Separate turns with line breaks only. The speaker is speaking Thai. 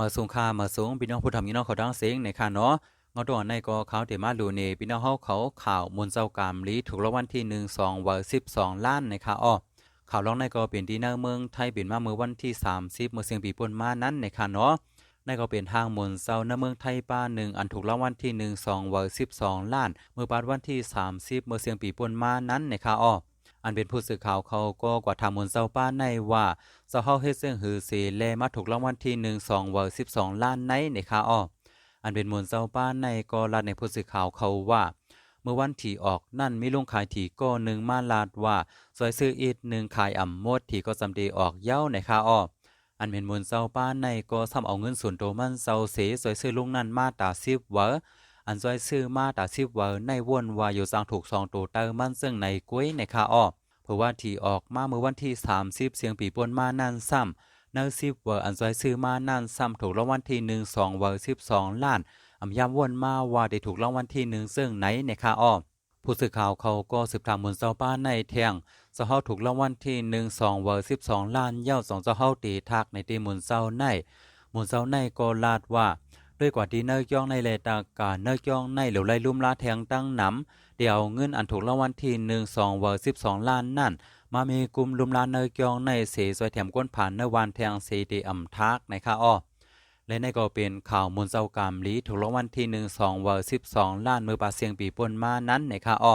มาสูงค่ามาสูงพี่น้องผู้ทำพี่น้องเขาดังเสียงในค่ะเนาะงอตัวในก็เขาเดมาลูเนพี่น้องเฮาเขาข่าวมนต์เจ้ากามลีถูกรางวัลที่1 2วัน12ล้านในะคะอ้อข่าวร้องในก็เป็นดีเนอร์เมืองไทยเป็นมาเมื่อวันที่30เมื่อเสียงปีป่นมานั้นในะคะเนาะในก็เป็นทางมนต์เจ้าในเมืองไทยป้าหนึ่งอันถูกรางวัลที่1 2วัน12ล้าน เมื่อปาดวันที่30เมื่อเสียงปีป่นมานั้นในะคะอ้อ อันเป็นผู้สื่อข่าวเขาก็กว่าทางมนต์เซาป้าในว่าเซาเฮาเฮ็ดเสียงหือเสแลมาถูกรางวัลที่1 2เวอร์12ล้านในในค่ะอ้ออันเป็นมนต์เซาป้าในก็ลาดในผู้สื่อข่าวเขาว่า เมื่อวันที่ออกนั่นมีลุงขายถีก็หนึ่งมาลาดว่าซอยซื้ออีกหนึ่งขายอ่ำมดที่ก็สำเดออกเย้าในค่ะอ้ออันเป็นมนต์เซาป้าในก็ซ้ำเอาเงินส่วนตัวมันเซาเสซอยซื้อลุงนั่นมาตา10เวอ อันซอยซื้อมาตา10เวอร์ในวนว่าอยู่สร้างถูกสองตัวเตอมันซึ่งในกุ้ยในค่ะอ้อเพราะว่าที่ออกมาเมื่อวันที่30เสียงปีปนมานั่นซ้ำเนอซิบเวอร์อันซอยซื้อมานั่นซ้ำถูกรางวัลที่1 2เวอร์12ล้านอำย้ำวนมาว่าได้ถูกรางวัลที่1ซึ่งไหนในคาอ้อผู้สื่อข่าวเขาก็สืบถามมนเซาป้านในเทียงเจ้าเฮาถูกรางวัลที่1 2เวอร์12ล้านเย้าสองเจ้าเฮาตีทักในตีมนเซาในมนเซาในก็ลาดว่า ด้วยกว่าที่เนยย่องในเลตากาเนยย่องในเหลวไล่ลุ่มลาแทงตั้งหนำเดี๋ยวเงินอันถูกรางวัลที่หนึ่งสองเวอร์สิบสองล้านนั่น มามีกลุ่มลุ่มลานเนยกองในเสสวยแถมก้นผ่านในวันแทงเสดีอ่ำทักในค่าอ้อและในก็เป็นข่าวมนต์เจ้ากามลีถูกรางวัลที่หนึ่งสองเวอร์สิบสองล้านมือปลาเสียงปีปนมานั้นในค่าอ้อ